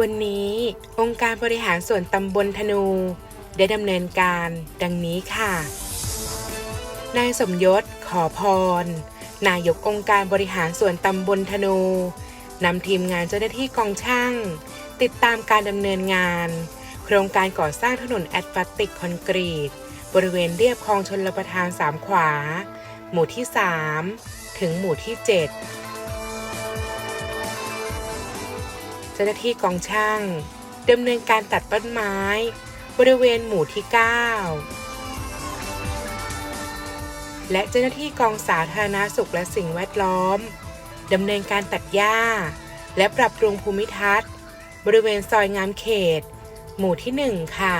วันนี้ องค์การบริหารส่วนตำบลธนู ได้ดำเนินการดังนี้ค่ะ นายสมยศขอพร นายกองค์การบริหารส่วนตำบลธนูนำทีมงานเจ้าหน้าที่กองช่าง ติดตามการดำเนินงาน โครงการก่อสร้างถนนแอสฟัลติกคอนกรีต บริเวณเรียบคลองชนลประทานสามขวา หมู่ที่ 3 ถึงหมู่ที่ 7 จ้าหน้าที่กองช่างดำเนินการตัดต้นไม้ บริเวณหมู่ที่ 9 และเจ้าหน้าที่กองสาธารณาสุขและสิ่งแวดล้อมดำเนินการตัดหญ้า และปรับปรุงภูมิทัศน์ บริเวณซอยงามเขต หมู่ที่ 1 ค่ะ